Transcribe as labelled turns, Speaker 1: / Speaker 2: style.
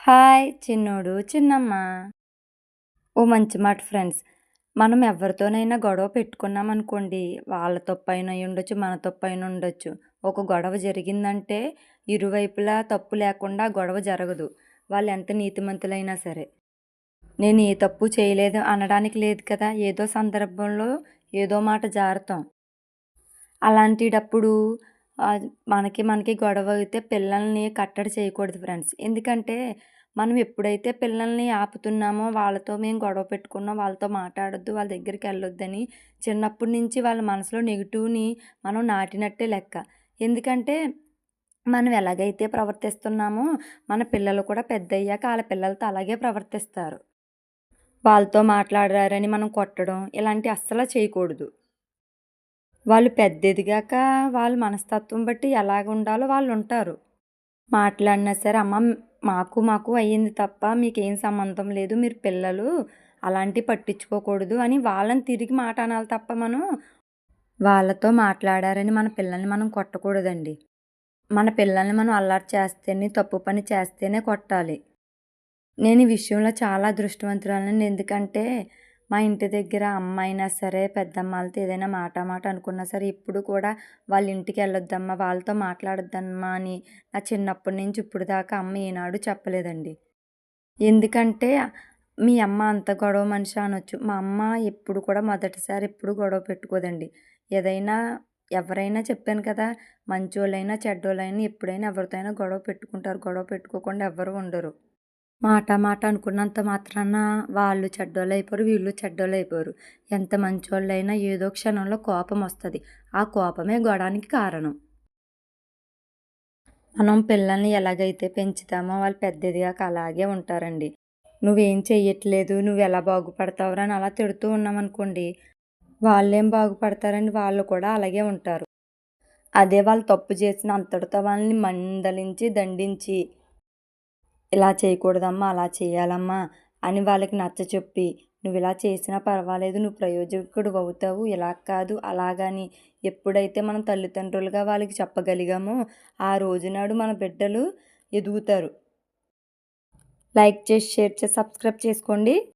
Speaker 1: Hi చిన్నోడు చిన్నమ్మ. ఓ మంచి మాట ఫ్రెండ్స్. మనం ఎవరితోనైనా గొడవ పెట్టుకున్నాం అనుకోండి వాళ్ళ తప్పైన ఉండొచ్చు మన తప్పైన ఉండొచ్చు. ఒక గొడవ జరిగిందంటే ఇరువైపులా తప్పు లేకుండా గొడవ జరగదు. వాళ్ళు ఎంత నీతిమంతులైనా సరే. నేను ఏ తప్పు చేయలేదు అనడానికి లేదు కదా ఏదో సందర్భంలో ఏదో మాట జారుతాం. అలాంటిటప్పుడు మనకి మనకి గొడవ అయితే పిల్లల్ని కట్టడి చేయకూడదు ఫ్రెండ్స్. ఎందుకంటే మనం ఎప్పుడైతే పిల్లల్ని ఆపుతున్నామో వాళ్ళతో మేము గొడవ పెట్టుకున్నాం వాళ్ళతో మాట్లాడొద్దు వాళ్ళ దగ్గరికి వెళ్ళొద్దని చిన్నప్పటి నుంచి వాళ్ళ మనసులో నెగిటివ్ని మనం నాటినట్టే లెక్క. ఎందుకంటే మనం ఎలాగైతే ప్రవర్తిస్తున్నామో మన పిల్లలు కూడా పెద్ద అయ్యాక వాళ్ళ పిల్లలతో అలాగే ప్రవర్తిస్తారు. వాళ్ళతో మాట్లాడారని మనం కొట్టడం ఇలాంటి అస్సలు చేయకూడదు. వాళ్ళు పెద్ద ఎదిగాక వాళ్ళ మనస్తత్వం బట్టి ఎలాగ ఉండాలో వాళ్ళు ఉంటారు మాట్లాడినా సరే అమ్మ మాకు మాకు అయ్యింది తప్ప మీకేం సంబంధం లేదు మీరు పిల్లలు అలాంటివి పట్టించుకోకూడదు అని వాళ్ళని తిరిగి మాట అనాలి తప్ప మనం వాళ్ళతో మాట్లాడారని మన పిల్లల్ని మనం కొట్టకూడదండి. మన పిల్లల్ని మనం అల్లరి చేస్తేనే తప్పు పని చేస్తేనే కొట్టాలి. నేను ఈ విషయంలో చాలా అదృష్టవంతురాలండి ఎందుకంటే మా ఇంటి దగ్గర అమ్మ అయినా సరే పెద్దమ్మ వాళ్ళతో ఏదైనా మాట మాట అనుకున్నా సరే ఇప్పుడు కూడా వాళ్ళ ఇంటికి వెళ్ళొద్దమ్మా వాళ్ళతో మాట్లాడొద్దమ్మా అని నా చిన్నప్పటి నుంచి ఇప్పుడు దాకా అమ్మ ఏనాడు చెప్పలేదండి. ఎందుకంటే మీ అమ్మ అంత గొడవ మనిషి అనొచ్చు. మా అమ్మ ఎప్పుడు కూడా మొదటిసారి ఎప్పుడు గొడవ పెట్టుకోదండి. ఏదైనా ఎవరైనా చెప్పాను కదా మంచోళ్ళైనా చెడ్డోళ్ళైనా ఎప్పుడైనా ఎవరితో అయినా గొడవ పెట్టుకుంటారు. గొడవ పెట్టుకోకుండా ఎవరు ఉండరు. మాట మాట అనుకున్నంత మాత్రాన వాళ్ళు చెడ్డోళ్ళు అయిపోరు వీళ్ళు చెడ్డోళ్ళు అయిపోరు ఎంత మంచోళ్ళైనా ఏదో క్షణంలో కోపం వస్తుంది. ఆ కోపమే గొడవనికి కారణం. మనం పిల్లల్ని ఎలాగైతే పెంచుతామో వాళ్ళు పెద్దదిగాక అలాగే ఉంటారండి. నువ్వేం చెయ్యట్లేదు నువ్వు ఎలా బాగుపడతావురా అని అలా తిడుతూ ఉన్నామనుకోండి వాళ్ళేం బాగుపడతారని వాళ్ళు కూడా అలాగే ఉంటారు. అదే వాళ్ళు తప్పు చేసిన అంతటితో వాళ్ళని మందలించి దండించి ఇలా చేయకూడదమ్మా అలా చేయాలమ్మా అని వాళ్ళకి నచ్చ చెప్పి నువ్వు ఇలా చేసినా పర్వాలేదు నువ్వు ప్రయోజకుడు అవుతావు ఇలా కాదు అలాగని ఎప్పుడైతే మనం తల్లిదండ్రులుగా వాళ్ళకి చెప్పగలిగామో ఆ రోజునాడు మన బిడ్డలు ఎదుగుతారు. లైక్ చేసి షేర్ చేసి సబ్స్క్రైబ్ చేసుకోండి.